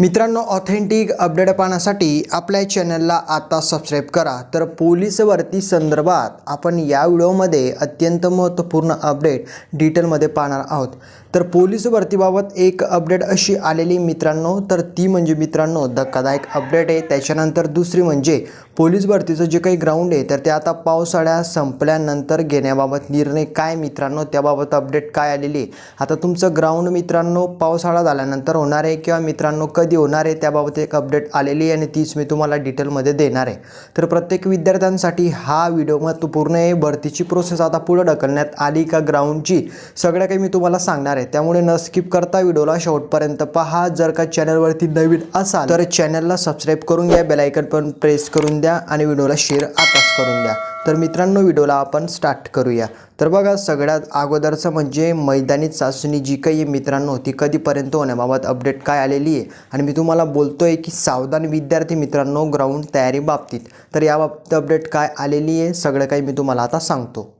मित्रांनो authentic update पाहण्यासाठी आपल्या चॅनलला आता सबस्क्राईब करा. तर पोलीस भरती संदर्भात आपण या व्हिडिओमध्ये अत्यंत महत्त्वपूर्ण अपडेट डिटेलमध्ये पाहणार आहोत. तर पोलीस भरतीबाबत एक अपडेट अशी आलेली मित्रांनो. तर ती म्हणजे मित्रांनो धक्कादायक अपडेट आहे. त्याच्यानंतर दुसरी म्हणजे पोलीस भरतीचं जे काही ग्राउंड आहे तर ते आता पावसाळ्या संपल्यानंतर घेण्याबाबत निर्णय काय मित्रांनो? त्याबाबत अपडेट काय आलेली आहे? आता तुमचं ग्राउंड मित्रांनो पावसाळा झाल्यानंतर होणार आहे किंवा मित्रांनो कधी होणार आहे त्याबाबत एक अपडेट आलेली आहे आणि तीच मी तुम्हाला डिटेलमध्ये देणार आहे. तर प्रत्येक विद्यार्थ्यांसाठी हा व्हिडिओ महत्त्वपूर्ण आहे. भरतीची प्रोसेस आता पुढे ढकलण्यात आली का ग्राउंडची सगळं काही मी तुम्हाला सांगणार आहे. त्यामुळे न स्किप करता व्हिडिओला शेवटपर्यंत पहा. जर का चॅनलवरती नवीन असाल तर चॅनलला सबस्क्राईब करून घ्या. बेलायकन पण प्रेस करून द्या आणि व्हिडिओला शेअर आताच करून द्या. तर मित्रांनो व्हिडिओला आपण स्टार्ट करूया. तर बघा सगळ्यात अगोदरचं म्हणजे मैदानी चाचणी जी काही मित्रांनो ती कधीपर्यंत होण्याबाबत अपडेट काय आलेली आहे? आणि मी तुम्हाला बोलतो आहे की सावधान विद्यार्थी मित्रांनो ग्राउंड तयारी बाबतीत. तर याबाबतीत अपडेट काय आलेली आहे सगळं काही मी तुम्हाला आता सांगतो.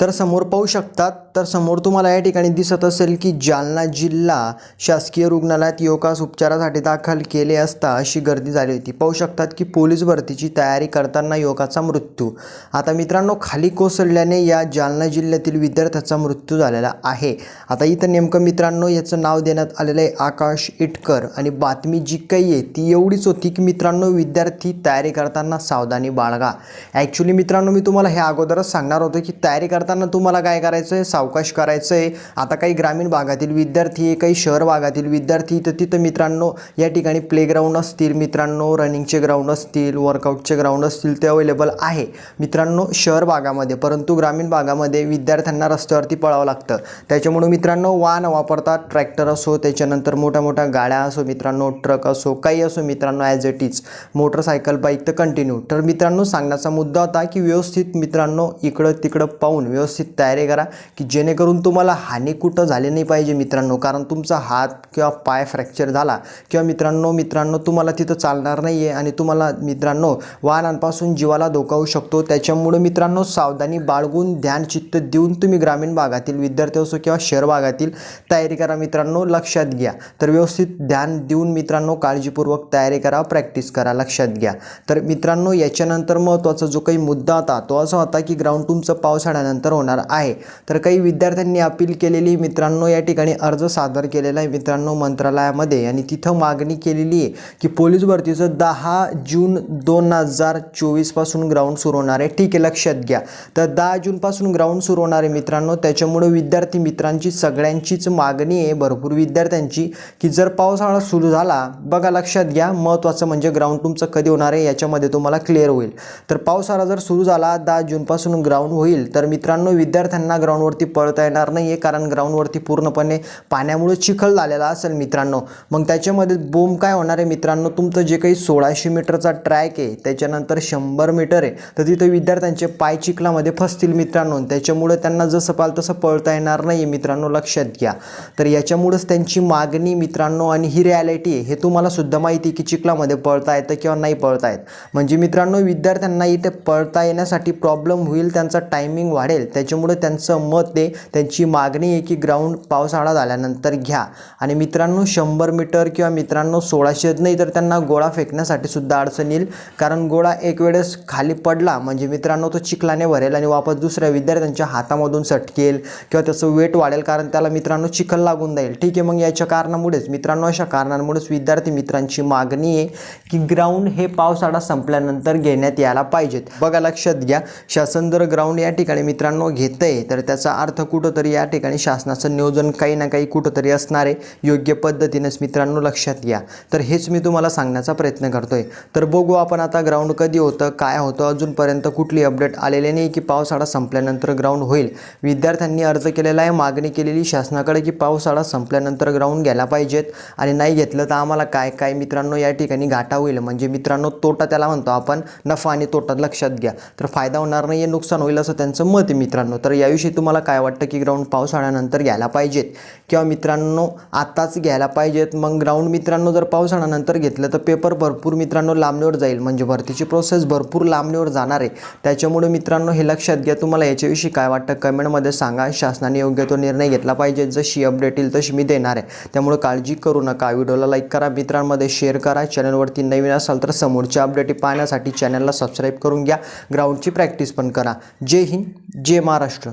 तर समोर पाहू शकतात तर समोर तुम्हाला या ठिकाणी दिसत असेल की जालना जिल्हा शासकीय रुग्णालयात योगास उपचारासाठी दाखल केले असता अशी गर्दी झाली होती. पाहू शकतात की पोलीस भरतीची तयारी करताना योगाचा मृत्यू. आता मित्रांनो खाली कोसळल्याने या जालना जिल्ह्यातील विद्यार्थ्याचा मृत्यू झालेला आहे. आता इथं नेमकं मित्रांनो याचं नाव देण्यात आलेलं आहे आकाश इटकर. आणि बातमी जी काही आहे ती एवढीच होती की मित्रांनो विद्यार्थी तयारी करताना सावधानी बाळगा. ॲक्च्युली मित्रांनो मी तुम्हाला हे अगोदरच सांगणार होतो की तयारी करताना तुम्हाला काय करायचं आहे अवकाश करायचं आहे आता काही ग्रामीण भागातील विद्यार्थी काही शहर भागातील विद्यार्थी तर तिथं मित्रांनो या ठिकाणी प्लेग्राऊंड असतील. मित्रांनो रनिंगचे ग्राउंड असतील वर्कआउटचे ग्राउंड असतील ते अवेलेबल आहे. मित्रांनो शहर भागामध्ये परंतु ग्रामीण भागामध्ये विद्यार्थ्यांना रस्त्यावरती पळावं लागतं. त्याच्यामुळे मित्रांनो वाहन वापरतात ट्रॅक्टर असो त्याच्यानंतर मोठ्या मोठ्या गाड्या असो मित्रांनो ट्रक असो काही असो मित्रांनो as it is motorcycle bike तर कंटिन्यू तर मित्रांनो सांगण्याचा मुद्दा होता की व्यवस्थित मित्रांनो इकडं तिकडं पाहून व्यवस्थित तयारी करा की जेणेकरून तुम्हाला हानी कुठं झाली नाही पाहिजे मित्रांनो. कारण तुमचा हात किंवा पाय फ्रॅक्चर झाला किंवा मित्रांनो मित्रांनो तुम्हाला तिथं चालणार नाही आहे आणि तुम्हाला मित्रांनो वाहनांपासून जीवाला धोकावू शकतो. त्याच्यामुळे मित्रांनो सावधानी बाळगून ध्यान चित्त देऊन तुम्ही ग्रामीण भागातील विद्यार्थी असो किंवा शहर भागातील तयारी करा मित्रांनो लक्षात घ्या. तर व्यवस्थित ध्यान देऊन मित्रांनो काळजीपूर्वक तयारी करा प्रॅक्टिस करा लक्षात घ्या. तर मित्रांनो याच्यानंतर महत्त्वाचा जो काही मुद्दा होता तो असा होता की ग्राउंड तुमचं पावसाळ्यानंतर होणार आहे. तर काही विद्यार्थ्यांनी अपील केलेली मित्रांनो या ठिकाणी अर्ज सादर केलेला आहे. मित्रांनो मंत्रालयामध्ये आणि तिथं मागणी केलेली आहे की पोलीस भरतीचं दहा जून दोन हजार चोवीसपासून ग्राउंड सुरू होणार आहे. ठीक आहे लक्षात घ्या. तर दहा जूनपासून ग्राउंड सुरू होणार आहे मित्रांनो. त्याच्यामुळे विद्यार्थी मित्रांची सगळ्यांचीच मागणी आहे. भरपूर विद्यार्थ्यांची की जर पावसाळा सुरू झाला बघा लक्षात घ्या. महत्त्वाचं म्हणजे ग्राउंड तुमचं कधी होणार आहे याच्यामध्ये तुम्हाला क्लिअर होईल. तर पावसाळा जर सुरू झाला दहा जूनपासून ग्राउंड होईल. तर मित्रांनो विद्यार्थ्यांना ग्राउंडवरती पळता येणार नाही आहे कारण ग्राउंडवरती पूर्णपणे पाण्यामुळे चिखल झालेला असेल मित्रांनो. मग त्याच्यामध्ये बोम काय होणार आहे मित्रांनो? तुमचं जे काही सोळाशे मीटरचा ट्रॅक आहे त्याच्यानंतर शंभर मीटर आहे. तर तिथे विद्यार्थ्यांचे पाय चिखलामध्ये फसतील मित्रांनो. त्याच्यामुळे त्यांना जसं पाल तसं पळता येणार नाही आहे मित्रांनो लक्षात घ्या. तर याच्यामुळेच त्यांची मागणी मित्रांनो आणि ही रिॲलिटी आहे. हे तुम्हाला सुद्धा माहिती आहे की चिखलामध्ये पळता येतं किंवा नाही पळता येत. म्हणजे मित्रांनो विद्यार्थ्यांना इथे पळता येण्यासाठी प्रॉब्लेम होईल त्यांचा टायमिंग वाढेल. त्याच्यामुळे त्यांचं मत होते. त्यांची मागणी आहे की ग्राउंड पावसाळा झाल्यानंतर घ्या. आणि मित्रांनो शंभर मीटर किंवा मित्रांनो सोळाशे नाही तर त्यांना गोळा फेकण्यासाठी सुद्धा अडचण येईल. कारण गोळा एक वेळेस खाली पडला म्हणजे मित्रांनो तो चिखलाने भरेल आणि वापस दुसऱ्या विद्यार्थ्यांच्या हातामधून सटकेल किंवा त्याचं वेट वाढेल कारण त्याला मित्रांनो चिखल लागून जाईल. ठीक आहे मग याच्या कारणामुळेच मित्रांनो अशा कारणांमुळेच विद्यार्थी मित्रांची मागणी आहे की ग्राउंड हे पावसाळा संपल्यानंतर घेण्यात यायला पाहिजेत. बघा लक्षात घ्या शासन जर ग्राउंड या ठिकाणी मित्रांनो घेतं आहे तर त्याचा अर्थ कुठंतरी या ठिकाणी शासनाचं नियोजन काही ना काही कुठंतरी असणार आहे. योग्य पद्धतीनेच मित्रांनो लक्षात घ्या. तर हेच मी तुम्हाला सांगण्याचा प्रयत्न करतो आहे तर बघू आपण आता ग्राउंड कधी होतं काय होतं अजूनपर्यंत कुठली अपडेट आलेली नाही की पावसाळा संपल्यानंतर ग्राउंड होईल. विद्यार्थ्यांनी अर्ज केलेला आहे मागणी केलेली शासनाकडे की पावसाळा संपल्यानंतर ग्राउंड घ्यायला पाहिजेत. आणि नाही घेतलं तर आम्हाला काय काय मित्रांनो या ठिकाणी घाटा होईल. म्हणजे मित्रांनो तोटा त्याला म्हणतो आपण नफा आणि तोटा लक्षात घ्या. तर फायदा होणार नाही नुकसान होईल असं त्यांचं मत आहे मित्रांनो. तर याविषयी तुम्हाला काय वाटतं की ग्राउंड पावसाळ्यानंतर घ्यायला पाहिजेत. किंवा मित्रांनो आत्ताच घ्यायला पाहिजेत. मग ग्राउंड मित्रांनो जर पावसाळ्यानंतर घेतलं तर पेपर भरपूर मित्रांनो लांबणीवर जाईल. म्हणजे भरतीची प्रोसेस भरपूर लांबणीवर जाणार आहे. त्याच्यामुळे मित्रांनो हे लक्षात घ्या. तुम्हाला याच्याविषयी काय वाटतं कमेंटमध्ये सांगा. शासनाने योग्य तो निर्णय घेतला पाहिजे. जशी अपडेट येईल तशी मी देणार आहे. त्यामुळे काळजी करू नका. व्हिडिओला लाईक करा. मित्रांमध्ये शेअर करा. चॅनलवरती नवीन असाल तर समोरच्या अपडेट पाहण्यासाठी चॅनलला सबस्क्राईब करून घ्या. ग्राउंडची प्रॅक्टिस पण करा. जय हिंद. जय महाराष्ट्र.